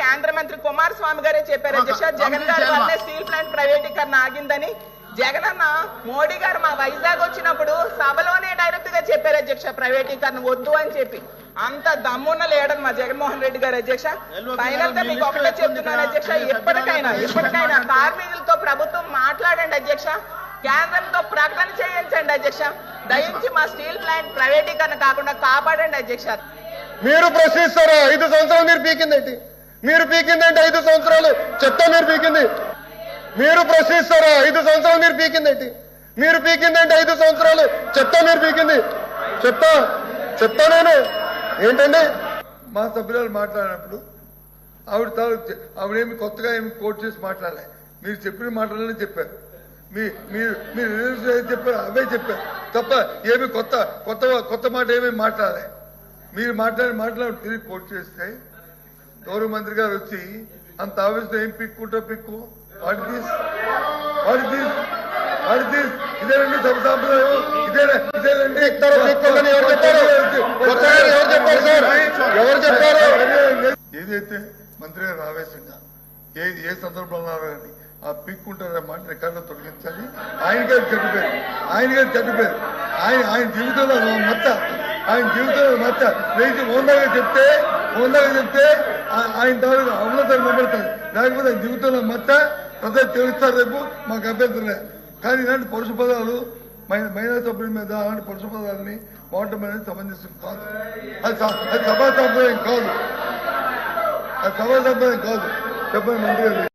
కేంద్ర మంత్రి కుమారస్వామి గారే చెప్పారు. అధ్యక్ష జగన్ గారి వల్లే స్టీల్ ప్లాంట్ ప్రైవేటీకరణ ఆగిందని. జగన్ అన్న మోడీ గారు మా వైజాగ్ వచ్చినప్పుడు సభలోనే డైరెక్ట్గా చెప్పారు అధ్యక్ష ప్రైవేటీకరణ వద్దు అని చెప్పి. అంత దమ్మున్న లేడని మా జగన్మోహన్ రెడ్డి గారు అధ్యక్ష. ఫైనల్గా మీకు ఒకటే చెప్తున్నాను అధ్యక్ష ఎప్పటికైనా ఎప్పటికైనా కార్మికులతో ప్రభుత్వం మాట్లాడండి అధ్యక్ష. కేంద్రంతో ప్రకటన చేయించండి అధ్యక్ష. దయించి మా స్టీల్ ప్లాంట్ ప్రైవేటీకరణ కాకుండా కాపాడండి అధ్యక్ష. మీరు ప్రశ్నిస్తారా? ఐదు సంవత్సరాలు మీరు పీకిందేంటి మీరు పీకిందేంటి ఐదు సంవత్సరాలు? చెత్త మీరు పీకింది. మీరు ప్రశ్నిస్తారా? ఐదు సంవత్సరాలు మీరు పీకిందేంటి మీరు పీకిందేంటి ఐదు సంవత్సరాలు? చెత్త మీరు పీకింది. చెత్త? చెత్త నేను. ఏంటండి? మా సభ్యురాలు మాట్లాడినప్పుడు ఆవిడ తాలూకు ఆవిడేమి కొత్తగా ఏమి కోట్ చేసి మాట్లాడలే. మీరు చెప్పిన మాటలనే చెప్పారు. మీ మీరు మీరు ఏది చెప్పారు అవే చెప్పారు. తప్ప ఏమి కొత్త కొత్త కొత్త మాట ఏమీ మాట్లాడలే. మీరు మాట్లాడి మాట్లాడి తిరిగి కోట్ చేస్తే గౌరవ మంత్రి గారు వచ్చి అంత ఆవేశం ఏం పిక్కుంటో పిక్కు? ఇదేనండి సభ సాంప్రదాయం. ఇదేనా? ఏదైతే మంత్రి గారు ఆవేశంగా ఏ ఏ సందర్భంలో కానీ ఆ పిక్కుంటారనే మాట రికార్డులో తొలగించాలి. ఆయన గారు చెడ్డిపోయారు ఆయన గారు చెడ్డిపోయారు ఆయన ఆయన జీవితంలో మచ్చ ఆయన జీవితంలో మచ్చ. లేచి ఓందాగా చెప్తే ఓందాగా చెప్తే ఆయన తాలూకు అమలతను నిలబడతారు లేకపోతే ఆయన జీవితంలో మచ్చ ప్రజలు తెలుస్తారు రేపు మాకు అభ్యంతరం కానీ ఇలాంటి పరుష పదాలు మహిళా సభ్యుల మీద అలాంటి పరుష పదాలని వాడటం అనేది సమంజసం కాదు. అది అది సభా సంప్రదాయం కాదు. అది సభా సంప్రదాయం కాదు. చెప్పండి మంత్రి